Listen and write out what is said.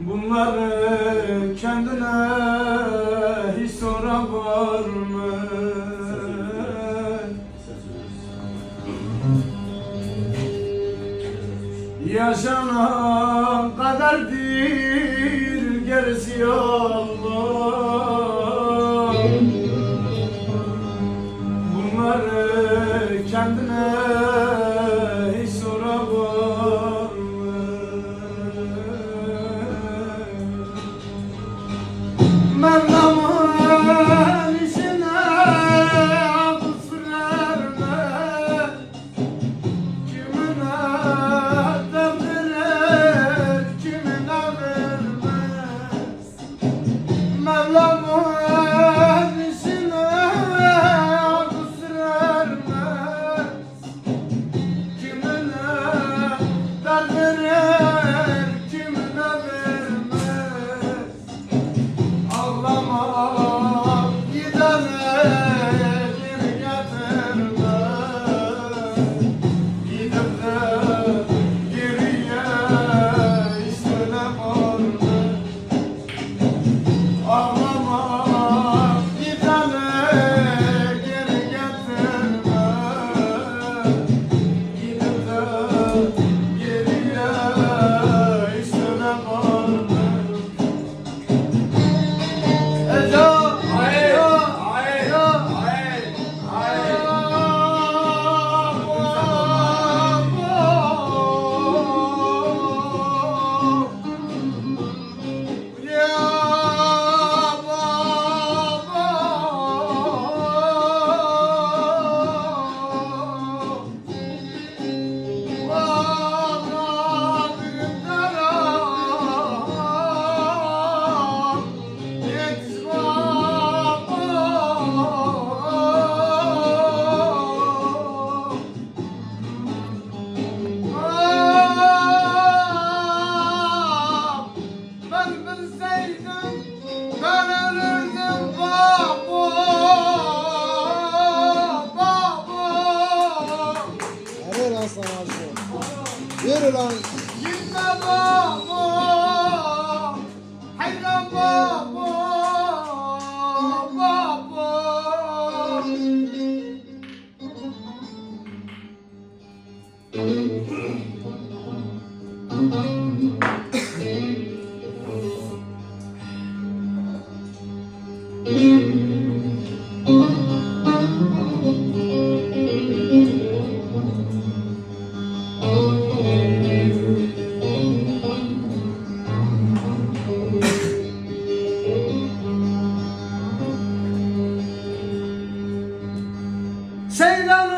Bunları kendine hiç sonra var mı? Yaşanan kaderdir gerisi Allah Bunları kendine get it on you. Thank mm -hmm. you. 谁让